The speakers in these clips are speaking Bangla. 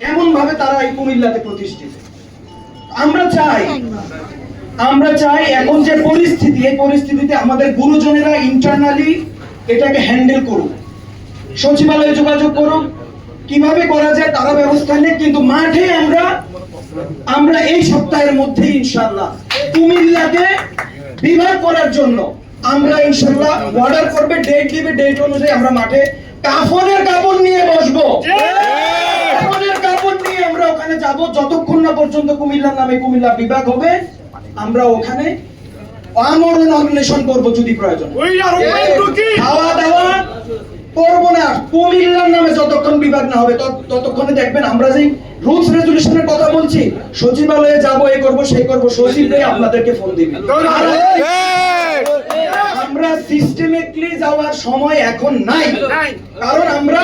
এমন ভাবে তারা এই কুমিল্লাতে প্রতিষ্ঠিত। আমরা চাই আমরা চাই এখন যে পরিস্থিতি, এই পরিস্থিতিতে আমাদের গুরুজনেরা ইন্টারনালি এটাকে হ্যান্ডেল করুক। সচিবালয়ে যোগাযোগ করুক। কীভাবে করা যায় তারা ব্যবস্থা নেই কিন্তু মাঠে আমরা আমরা এই সপ্তাহের মধ্যে ইনশাল্লাহ কুমিল্লাকে বিভাগ করার জন্য আমরা ইনশাল্লাহ অর্ডার করবে ডেট দিবে ডেট অনুযায়ী আমরা মাঠে কাফনের কাপড় নিয়ে বসবো। পর্যন্ত কুমিল্লার নামে কুমিল্লা বিভাগ হবে। আমরা ওখানে আমরণ অন্বেষণ করব যদি প্রয়োজন। খাওয়া দাওয়া করব না। কুমিল্লার নামে যতক্ষণ বিভাগ না হবে ততক্ষণে দেখবেন আমরা যেই রুলস রেজুলেশনের কথা বলছি সচিবালয়ে যাব এই করব সেই করব সচিবরাই আপনাদেরকে ফোন দিবে। আমরা সিস্টেমেটলি যাওয়ার সময় এখন নাই। নাই। কারণ আমরা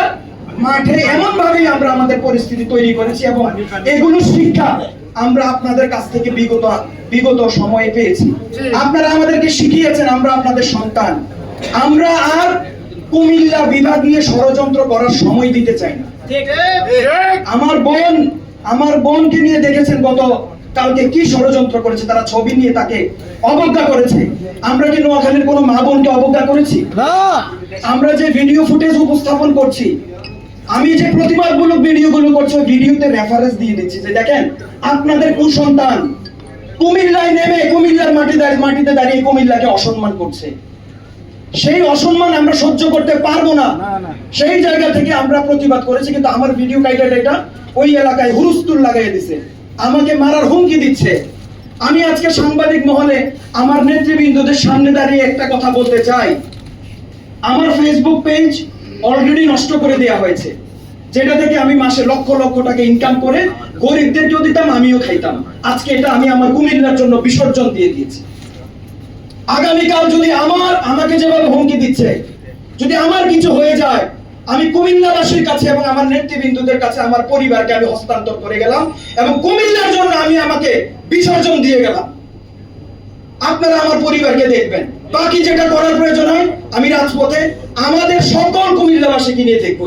মাঠে এমন ভাবেই আমরা আমাদের পরিস্থিতি তৈরি করেছি এবং এগুলো শিক্ষা। আমরা আপনাদের কাছ থেকে বিগত বিগত সময়ে পেয়েছি। আপনারা আমাদেরকে শিখিয়েছেন আমরা আপনাদের সন্তান। আমরা আর কুমিল্লা বিভাগ নিয়ে ষড়যন্ত্র করার সময় দিতে চাই না। আমার বোন আমার বোনকে নিয়ে দেখেছেন গত কালকে কি ষড়যন্ত্র করেছে তারা ছবি নিয়ে তাকে অবজ্ঞা করেছে। আমরা কি নোয়াখালীর কোনো মা বোনকে অবজ্ঞা করেছি? আমরা যে ভিডিও ফুটেজ উপস্থাপন করছি আমি যে প্রতিবাদমূলক ভিডিওগুলো করছি ভিডিওতে রেফারেন্স দিয়ে দিচ্ছি যে দেখেন আপনাদের কুসন্তান কুমিল্লায় নেমে কুমিল্লার মাটি মাটিতে দাঁড়িয়ে কুমিল্লাকে অসম্মান করছে। সেই অসম্মান আমরা সহ্য করতে পারব না। সেই জায়গা থেকে আমরা প্রতিবাদ করেছি কিন্তু আমার ভিডিও কাইটার এটা ওই এলাকায় হুরুস্তুল লাগাই দিছে। আমাকে মারার হুমকি দিচ্ছে। আমি আজকে সাংবাদিক মহলে আমার নেতৃবৃন্দদের সামনে দাঁড়িয়ে একটা কথা বলতে চাই। আমার ফেসবুক পেজ অলরেডি নষ্ট করে দেওয়া হয়েছে। যেটা থেকে আমি মাসে লক্ষ লক্ষ টাকা ইনকাম করে গরিবদেরকেও দিতাম, আমিও খাইতাম। আজকে এটা আমি আমার কুমিল্লার জন্য বিসর্জন দিয়ে দিয়েছি। আগামীকাল যদি আমার, আমাকে যেভাবে হুমকি দিচ্ছে, যদি আমার কিছু হয়ে যায়, আমি কুমিল্লাবাসীর কাছে এবং আমার নেতৃবৃন্দদের কাছে আমার পরিবারকে আমি হস্তান্তর করে গেলাম এবং কুমিল্লার জন্য আমি আমাকে বিসর্জন দিয়ে গেলাম। আপনারা আমার পরিবারকে দেখবেন। বাকি যেটা করার প্রয়োজন হয় আমি রাজপথে আমাদের সকল কুমিল্লাবাসীকে নিয়ে দেখব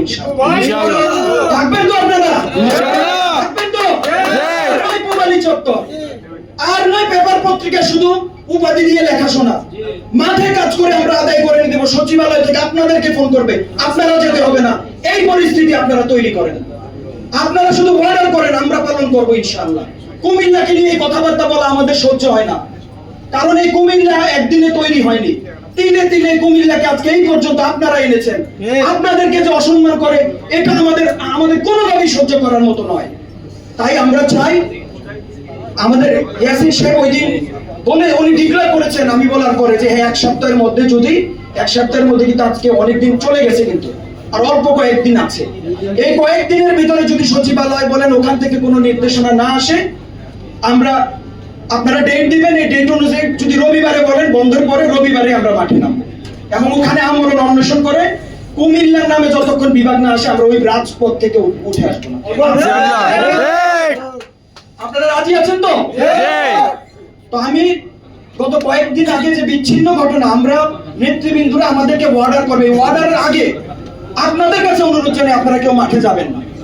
থাকবেন তো আপনারা? থাকবেন তো? আর নয় চত্বর। আর নয় পেপার পত্রিকা শুধু উপাধি দিয়ে লেখাশোনা। মাঠে কাজ করে আমরা আদায় করে দেবো সচিবালয় থেকে আপনাদেরকে ফোন করবে। আপনারা যেতে হবে না। এই পরিস্থিতি আপনারা তৈরি করেন। আপনারা শুধু অর্ডার করেন আমরা পালন করব ইনশাআল্লাহ। কুমিল্লাকে নিয়ে এই কথাবার্তা বলা আমাদের সহ্য হয় না। কারণ এই কুমিল্লা একদিনে তৈরি হয়নি। তিনে তিনে কুমিল্লাকে আজকে এই পর্যন্ত আপনারা এনেছেন। আপনাদেরকে যে অসম্মান করে এটা আমাদের আমাদের কোনোভাবেই সহ্য করার মতো নয়। তাই আমরা চাই আমাদের ইয়াসিন সাহেব ওই দিন বলে উনি ডিক্লেয়ার করেছেন আমি বলার পরে যে হ্যাঁ এক সপ্তাহের মধ্যে যদি এক সপ্তাহের মধ্যে কিন্তু আজকে অনেক দিন চলে গেছে কিন্তু আর অল্প কয়েকদিন আছে। এই কয়েকদিনের ভিতরে যদি সচিবালয় বলেন ওখান থেকে কোনো নির্দেশনা না আসে আমরা আপনারা ডেট দিবেন এই ডেট অনুযায়ী যদি রবিবারে বলেন বন্ধের পরে রবিবারে আমরা মাঠে নামবো। এবং ওখানে আমরণ অন্বেষণ করে কুমিল্লার নামে যতক্ষণ বিভাগ না আসে আমরা ওই রাজপথ থেকে উঠে আসব না। আপনারা রাজি আছেন তো? তো আমি গত কয়েকদিন আগে যে বিচ্ছিন্ন ঘটনা আমরা নেতৃবৃন্দরা আমাদেরকে অর্ডার করবে। অর্ডারের আগে আপনাদের কাছে অনুরোধ জানাই আপনারা কেউ মাঠে যাবেন না।